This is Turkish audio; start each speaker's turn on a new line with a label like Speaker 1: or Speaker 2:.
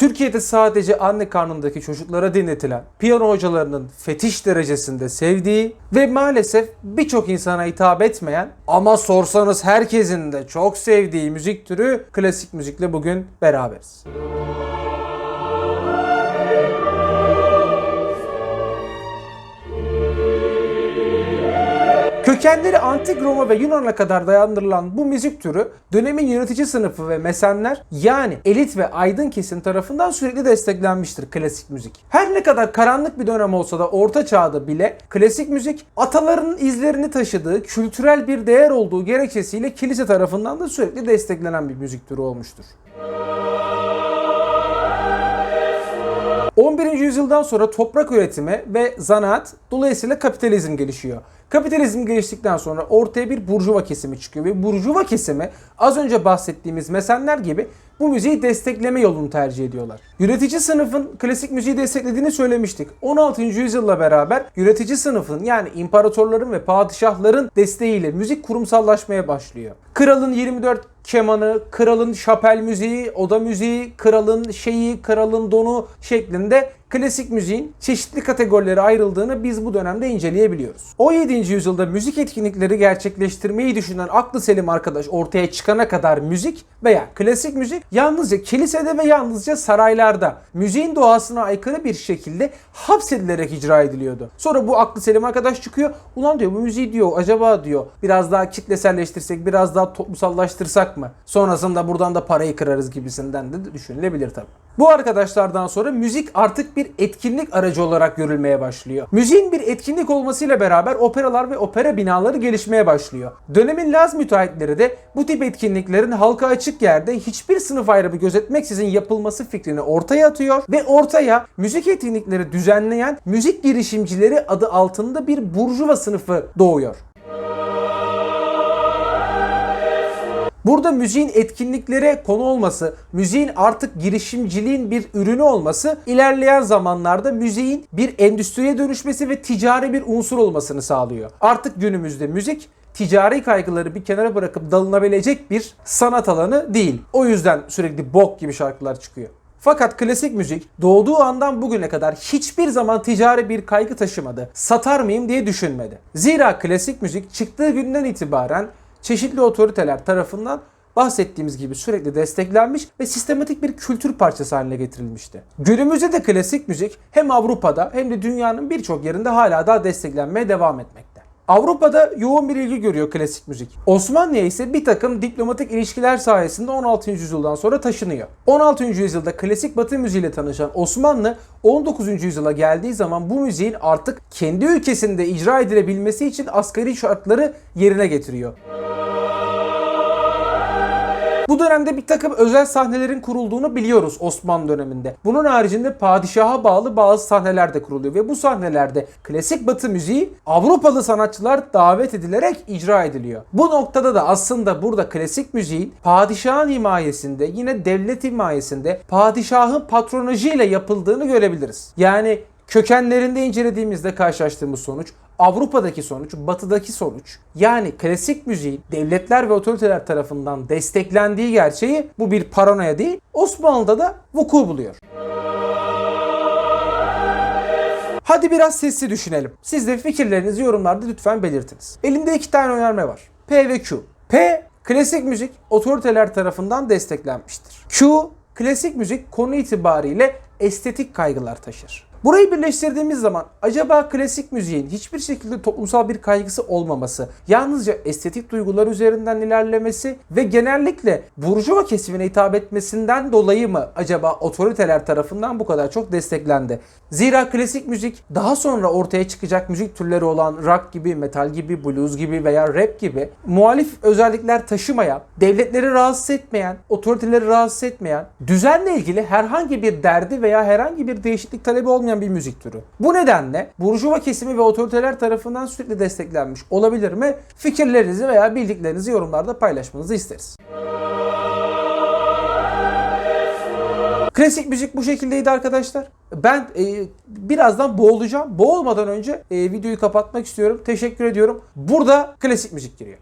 Speaker 1: Türkiye'de sadece anne karnındaki çocuklara dinletilen piyano hocalarının fetiş derecesinde sevdiği ve maalesef birçok insana hitap etmeyen ama sorsanız herkesin de çok sevdiği müzik türü klasik müzikle bugün beraberiz. Kökenleri antik Roma ve Yunan'a kadar dayandırılan bu müzik türü dönemin yönetici sınıfı ve mesenler yani elit ve aydın kesim tarafından sürekli desteklenmiştir klasik müzik. Her ne kadar karanlık bir dönem olsa da orta çağda bile klasik müzik atalarının izlerini taşıdığı kültürel bir değer olduğu gerekçesiyle kilise tarafından da sürekli desteklenen bir müzik türü olmuştur. 11. yüzyıldan sonra toprak üretimi ve zanaat dolayısıyla kapitalizm gelişiyor. Kapitalizm geliştikten sonra ortaya bir burjuva kesimi çıkıyor ve burjuva kesimi az önce bahsettiğimiz mesenler gibi bu müziği destekleme yolunu tercih ediyorlar. Yönetici sınıfın klasik müziği desteklediğini söylemiştik. 16. yüzyılla beraber yönetici sınıfın yani imparatorların ve padişahların desteğiyle müzik kurumsallaşmaya başlıyor. Kralın 24 kemanı, kralın şapel müziği, oda müziği, kralın şeyi, kralın donu şeklinde klasik müziğin çeşitli kategorilere ayrıldığını biz bu dönemde inceleyebiliyoruz. 17. yüzyılda müzik etkinlikleri gerçekleştirmeyi düşünen aklı selim arkadaş ortaya çıkana kadar müzik veya klasik müzik yalnızca kilisede ve yalnızca saraylarda müziğin doğasına aykırı bir şekilde hapsedilerek icra ediliyordu. Sonra bu aklı selim arkadaş çıkıyor. Ulan diyor bu müziği diyor acaba diyor biraz daha kitleselleştirsek biraz daha toplumsallaştırsak mı? Sonrasında buradan da parayı kırarız gibisinden de düşünülebilir tabii. Bu arkadaşlardan sonra müzik artık bir etkinlik aracı olarak görülmeye başlıyor. Müziğin bir etkinlik olmasıyla beraber operalar ve opera binaları gelişmeye başlıyor. Dönemin Laz müteahhitleri de bu tip etkinliklerin halka açık yerde hiçbir sınıf ayrımı gözetmeksizin yapılması fikrini ortaya atıyor ve ortaya müzik etkinlikleri düzenleyen müzik girişimcileri adı altında bir burjuva sınıfı doğuyor. Burada müziğin etkinliklere konu olması, müziğin artık girişimciliğin bir ürünü olması ilerleyen zamanlarda müziğin bir endüstriye dönüşmesi ve ticari bir unsur olmasını sağlıyor. Artık günümüzde müzik ticari kaygıları bir kenara bırakıp dalınabilecek bir sanat alanı değil. O yüzden sürekli bok gibi şarkılar çıkıyor. Fakat klasik müzik doğduğu andan bugüne kadar hiçbir zaman ticari bir kaygı taşımadı. Satar mıyım diye düşünmedi. Zira klasik müzik çıktığı günden itibaren çeşitli otoriteler tarafından bahsettiğimiz gibi sürekli desteklenmiş ve sistematik bir kültür parçası haline getirilmişti. Günümüzde de klasik müzik hem Avrupa'da hem de dünyanın birçok yerinde hala daha desteklenmeye devam etmekte. Avrupa'da yoğun bir ilgi görüyor klasik müzik. Osmanlı'ya ise bir takım diplomatik ilişkiler sayesinde 16. yüzyıldan sonra taşınıyor. 16. yüzyılda klasik batı müziğiyle tanışan Osmanlı 19. yüzyıla geldiği zaman bu müziğin artık kendi ülkesinde icra edilebilmesi için asgari şartları yerine getiriyor. Bu dönemde bir takım özel sahnelerin kurulduğunu biliyoruz Osmanlı döneminde. Bunun haricinde padişaha bağlı bazı sahneler de kuruluyor ve bu sahnelerde klasik batı müziği Avrupalı sanatçılar davet edilerek icra ediliyor. Bu noktada da aslında burada klasik müziğin padişahın himayesinde yine devlet himayesinde padişahın patronajıyla yapıldığını görebiliriz. Yani kökenlerinde incelediğimizde karşılaştığımız sonuç Avrupa'daki sonuç, batıdaki sonuç. Yani klasik müziğin devletler ve otoriteler tarafından desteklendiği gerçeği bu bir paranoya değil, Osmanlı'da da vuku buluyor. Hadi biraz sesli düşünelim. Siz de fikirlerinizi yorumlarda lütfen belirtiniz. Elimde iki tane önerme var. P ve Q. P, klasik müzik otoriteler tarafından desteklenmiştir. Q, klasik müzik konu itibariyle estetik kaygılar taşır. Burayı birleştirdiğimiz zaman acaba klasik müziğin hiçbir şekilde toplumsal bir kaygısı olmaması, yalnızca estetik duygular üzerinden ilerlemesi ve genellikle burjuva kesimine hitap etmesinden dolayı mı acaba otoriteler tarafından bu kadar çok desteklendi? Zira klasik müzik daha sonra ortaya çıkacak müzik türleri olan rock gibi, metal gibi, blues gibi veya rap gibi muhalif özellikler taşımayan, devletleri rahatsız etmeyen, otoriteleri rahatsız etmeyen, düzenle ilgili herhangi bir derdi veya herhangi bir değişiklik talebi olmayan bir müzik türü. Bu nedenle burjuva kesimi ve otoriteler tarafından sürekli desteklenmiş olabilir mi? Fikirlerinizi veya bildiklerinizi yorumlarda paylaşmanızı isteriz. Klasik müzik bu şekildeydi arkadaşlar. Ben e, birazdan boğulacağım. Boğulmadan önce e, videoyu kapatmak istiyorum. Teşekkür ediyorum. Burada klasik müzik giriyor.